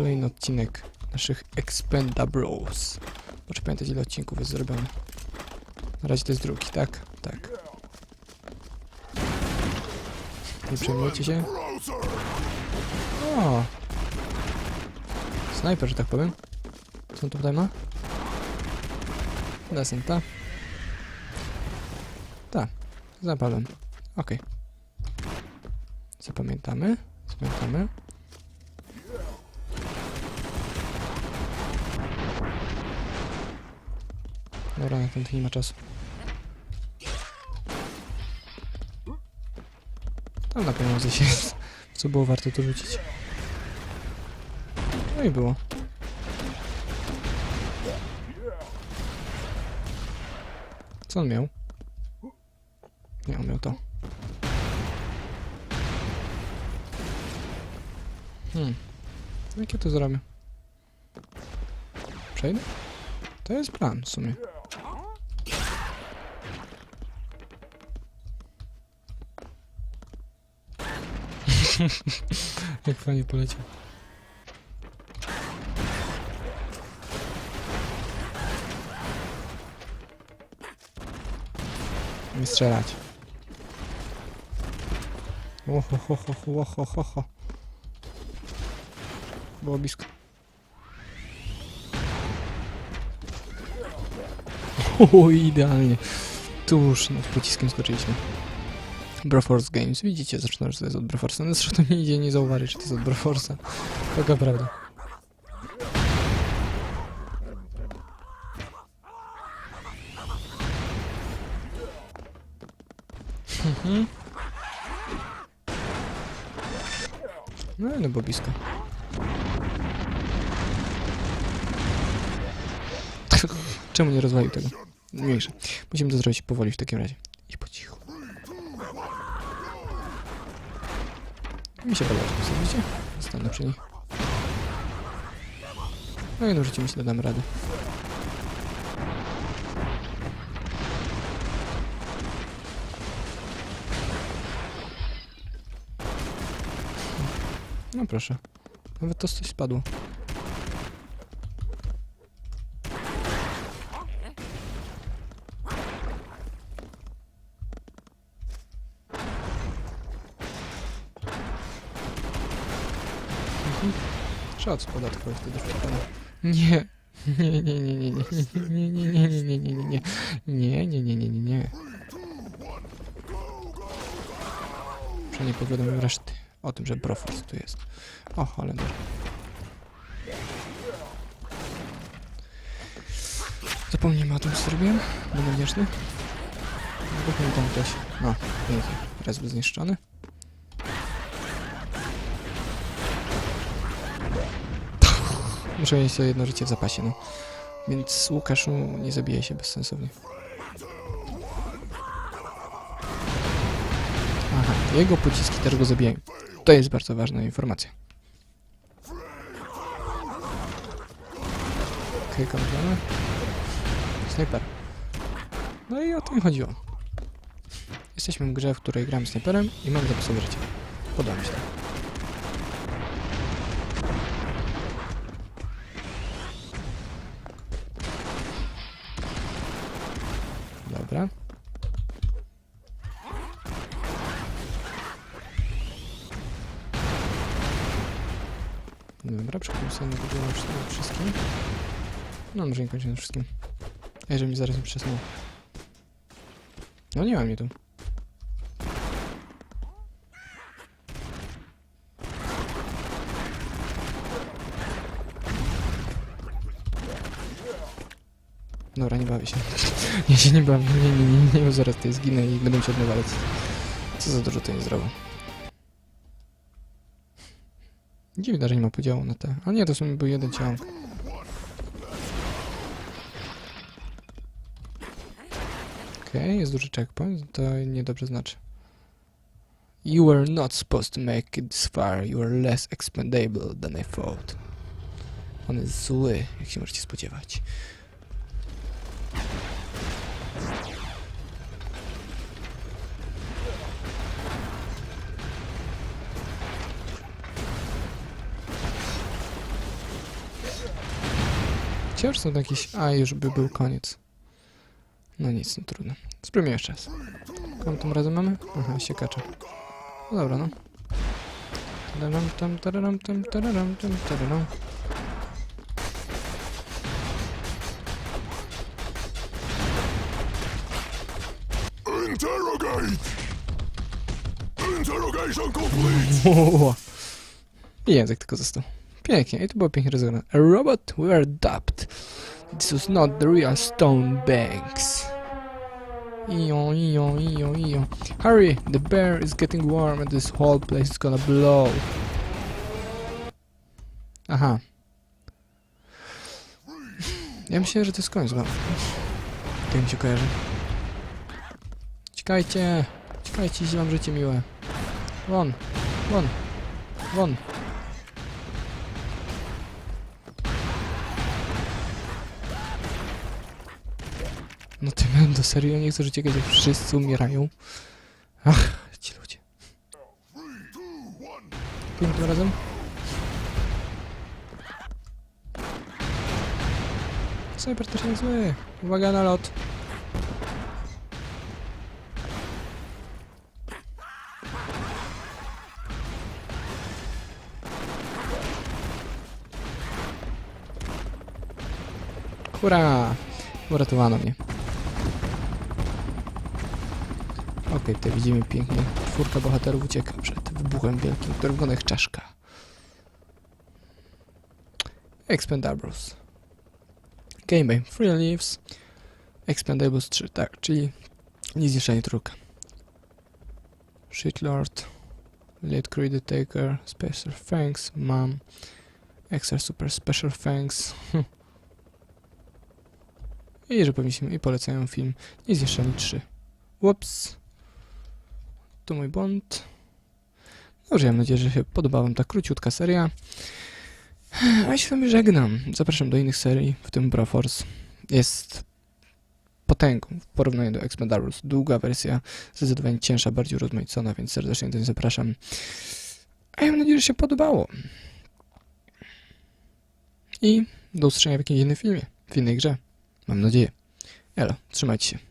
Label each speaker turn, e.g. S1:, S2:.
S1: kolejny odcinek naszych Expendables. Muszę pamiętać ile odcinków jest zrobione. Na razie to jest drugi, tak? Tak. Nie przejmujcie się. O! Snajper, że tak powiem. Co on tutaj ma? Desenta. Tak. Zapalem. Okej. Zapamiętamy. Zapamiętamy. Dobra, na ten nie ma czasu. Tam na pewno gdzieś jest. Co było warto to rzucić. No i było. Co on miał? Nie, on miał to. Hmm. Jak ja to zrobię? Przejdę? To jest plan w sumie. Jak fajnie poleciał. Nie strzelać. Oho, ho, ho, ho, ho, ho, ho. Było blisko. O, idealnie. Tuż nad pociskiem skoczyliśmy. Broforce Games. Widzicie zresztą, że to jest od Broforce'a. No zresztą nie idzie nie zauważyć, że to jest od Broforce'a. Taka prawda. Mhm. No ale było blisko. Czemu nie rozwalił tego? Mniejsze. Musimy to zrobić powoli w takim razie. Mi się podoba, co widzicie? Zostanę przy nich. No i mi się damy radę. No proszę. Nawet to coś spadło. Mhm. Szac podatkowy wtedy wpadł. Nie. Nie, nie, nie, nie, nie, nie, nie, nie, nie, nie, nie, nie, nie, nie, nie, nie, nie, nie, nie. Przynajmniej powiadomił reszty o tym, że Broforce tu jest. O, Holender. Zapomnijmy o tym, co zrobiłem. Będę wdzięczny. Wybuchnie tam ktoś. No, pięknie. Raz był zniszczony. Muszę mieć to jedno życie w zapasie, no. Więc Łukaszu nie zabije się bezsensownie. Aha, jego pociski też go zabijają. To jest bardzo ważna informacja. Okej, okay, kontrolę. Snajper. No i o to mi chodziło. Jesteśmy w grze, w której gram snajperem i mam zapasowe życie. Podoba mi się Dobra. Dobra, przechodzimy sobie górę na wszystkim-. No, może nie kończymy na wszystkim. Jeżeli mi zaraz nie przesnął. No nie ma mnie tu. Dobra, nie bawię się. Ja się nie bawię, nie, nie, nie, nie, bo zaraz tutaj zginę i będę musiał odnowalać. Co za dużo to niezdrowo. Dziwne, że nie ma podziału na te. A nie, to w sumie był jeden ciąg. Okej, jest duży checkpoint, to niedobrze znaczy. You were not supposed to make it this far. You are less expendable than I thought. On jest zły, jak się możecie spodziewać. Wciąż są jakieś... A, już by był koniec. No nic, no trudno. Spróbujmy jeszcze raz. Komu tym razem mamy? Aha, siekacza. No dobra, no. Tararam, tam, tararam, tam, tararam, tam, tararam.
S2: Interrogate! Interrogation complete!
S1: Język tylko został. Pięknie, i to było pięknie rozegrane. A robot, we are dubbed. This was not the real Stone Banks. Ion, ion, ion, ion. Hurry, the bear is getting warm and this whole place is gonna blow. Aha. Ja myślę, że to jest koniec, no. Tak mi się kojarzy. Ciekajcie, jeśli wam życie miłe. Won, won, won. No ty do serio nie chcesz uciekać, jak wszyscy umierają? Ach, ci ludzie. Kim tym razem? Sniper też nie zły. Uwaga na lot. Hurra! Uratowano mnie. Okej, widzimy pięknie. Czwórka bohaterów ucieka przed wybuchem wielkim, który wygląda jak czaszka. Expendables. Gamebay. Free Leaves. Expendables 3, tak, czyli niezniszczenie trójka. Shitlord. Late Creed Taker. Special Thanks. Mom. Extra Super Special Thanks. I że powinniśmy i polecają film Niezniszczeni 3. Ups. To mój błąd. Dobrze, mam nadzieję, że się podobała wam ta króciutka seria. A ja się z wami żegnam. Zapraszam do innych serii, w tym Broforce. Jest potęgą w porównaniu do Expendables. Długa wersja, zdecydowanie cięższa, bardziej urozmaicona, więc serdecznie do zapraszam. A ja mam nadzieję, że się podobało. I do usłyszenia w jakimś innym filmie, w innej grze. Mam nadzieję. Elo, trzymajcie się.